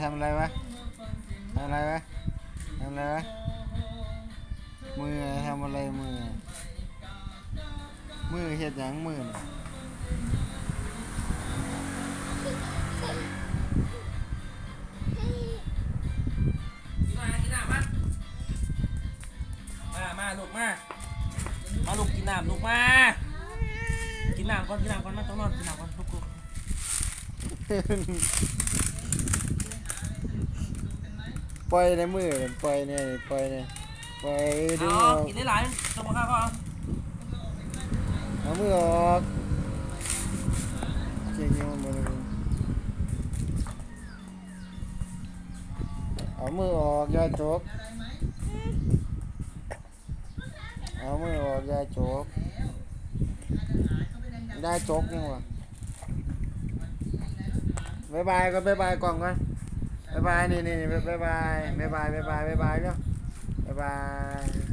ทำอะไรวะทำอะไรวะทำอะไรวะมือทำอะไรมือ มือเฮ็ดหยังมือน่ะกินมากินน้ำมามามาลูกมา มาลูกกินน้ำลูกมา กินน้ำก่อนกินน้ำก่อนมาต้องนอนกินน้ำก่อนลูกลูก ปล่อยในมือปล่อยในปล่อยในปล่อยดึงเอาออกกินได้หลายต้องมาข้าวก็เอาเอามือออกเจ๊งมันบ่ได้เอามือออกอย่าจกเอามือออกอย่าจกได้จกยังวะบายบายก็บายบายกล่องก่อน บ๊ายบายนี่นี่บ๊ายบายบ๊ายบายบ๊ายบายบ๊ายบายเนาะบ๊ายบาย